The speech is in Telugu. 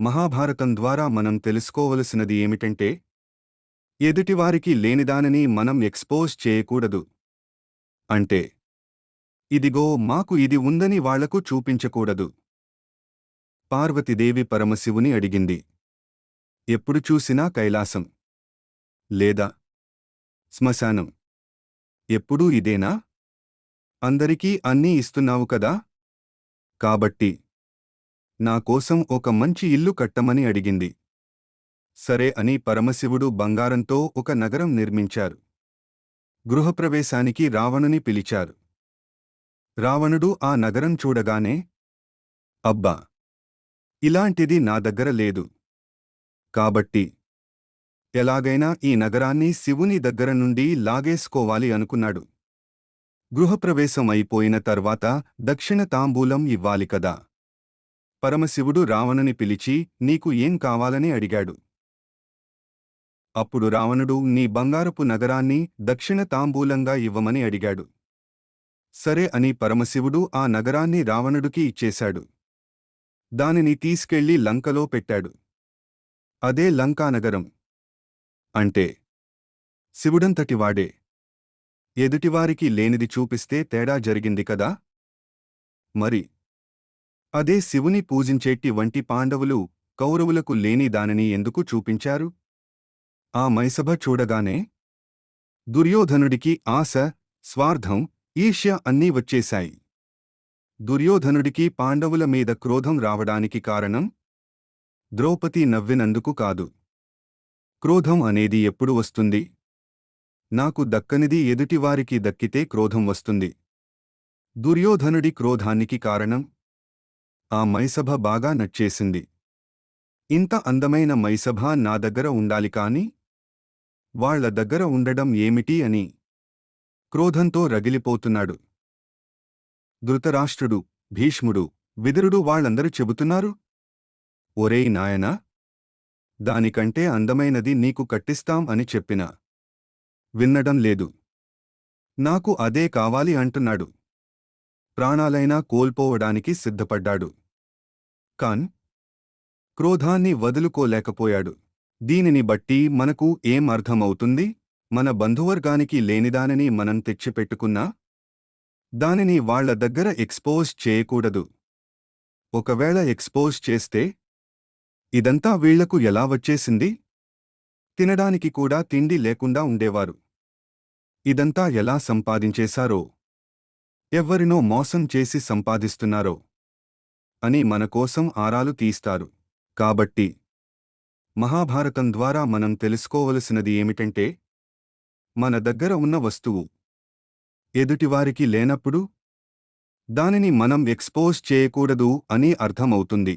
మహాభారతం ద్వారా మనం తెలుసుకోవలసినది ఏమిటంటే ఎదుటివారికి లేనిదానని మనం ఎక్స్పోజ్ చేయకూడదు. అంటే ఇదిగో మాకు ఇది ఉందని వాళ్ళకు చూపించకూడదు. పార్వతీదేవి పరమశివుని అడిగింది. ఎప్పుడు చూసినా కైలాసం. లేదా శ్మశానం. ఎప్పుడూ ఇదేనా? అందరికీ అన్నీ ఇస్తున్నావు కదా? కాబట్టి నా కోసం ఒక మంచి ఇల్లు కట్టమని అడిగింది. సరే అని పరమశివుడు బంగారంతో ఒక నగరం నిర్మించారు. గృహప్రవేశానికి రావణుని పిలిచారు. రావణుడు ఆ నగరం చూడగానే అబ్బా! ఇలాంటిది నా దగ్గర లేదు. కాబట్టి ఎలాగైనా ఈ నగరాన్ని శివుని దగ్గర నుండి లాగేసుకోవాలి అనుకున్నాడు. గృహప్రవేశం అయిపోయిన తర్వాత దక్షిణ తాంబూలం ఇవ్వాలి కదా. పరమశివుడు రావణుని పిలిచి నీకు ఏం కావాలని అడిగాడు. అప్పుడు రావణుడు నీ బంగారపు నగరాన్ని దక్షిణ తాంబూలంగా ఇవ్వమని అడిగాడు. సరే అని పరమశివుడు ఆ నగరాన్ని రావణుడికి ఇచ్చేశాడు. దానిని తీసుకెళ్ళి లంకలో పెట్టాడు. అదే లంకానగరం. అంటే శివుడంతటివాడే ఎదుటివారికి లేనిది చూపిస్తే తేడా జరిగింది కదా? మరి అదే శివుని పూజించేట్టి వంటి పాండవులు కౌరవులకు లేని దానిని ఎందుకు చూపించారు? ఆ మైసభ చూడగానే దుర్యోధనుడికి ఆశ స్వార్థం ఈర్ష్య అన్నీ వచ్చేశాయి. దుర్యోధనుడికి పాండవుల మీద క్రోధం రావడానికి కారణం ద్రౌపది నవ్వినందుకు కాదు. క్రోధం అనేది ఎప్పుడు వస్తుంది? నాకు దక్కనిది ఎదుటివారికి దక్కితే క్రోధం వస్తుంది. దుర్యోధనుడి క్రోధానికి కారణం? ఆ మైసభ బాగా నచ్చేసింది. ఇంత అందమైన మైసభ నా దగ్గర ఉండాలి కాని వాళ్ళ దగ్గర ఉండడం ఏమిటి అని క్రోధంతో రగిలిపోతున్నాడు. ధృతరాష్ట్రుడు భీష్ముడు విదురుడు వాళ్ళందరూ చెబుతున్నారు? ఒరేయ్ నాయనా! దానికంటే అందమైనది నీకు కట్టిస్తాం అని చెప్పినా విన్నడం లేదు. నాకు అదే కావాలి అంటున్నాడు. ప్రాణాలైనా కోల్పోవడానికి సిద్ధపడ్డాడు. కాన్ క్రోధాన్ని వదులుకోలేకపోయాడు. దీనిని బట్టి మనకు ఏం అర్థమవుతుంది? మన బంధువర్గానికి లేనిదానని మనం తెచ్చిపెట్టుకున్నా? దానిని వాళ్ళ దగ్గర ఎక్స్పోజ్ చేయకూడదు. ఒకవేళ ఎక్స్పోజ్ చేస్తే? ఇదంతా వీళ్ళకు ఎలా వచ్చేసింది? తినడానికి కూడా తిండి లేకుండా ఉండేవారు. ఇదంతా ఎలా సంపాదించేశారో? ఎవ్వరినో మోసం చేసి సంపాదిస్తున్నారో? అని మన కోసం ఆరాలు తీస్తారు. కాబట్టి మహాభారతం ద్వారా మనం తెలుసుకోవలసినది ఏమిటంటే మన దగ్గర ఉన్న వస్తువు ఎదుటివారికి లేనప్పుడు దానిని మనం ఎక్స్పోజ్ చేయకూడదు అని అర్థమవుతుంది.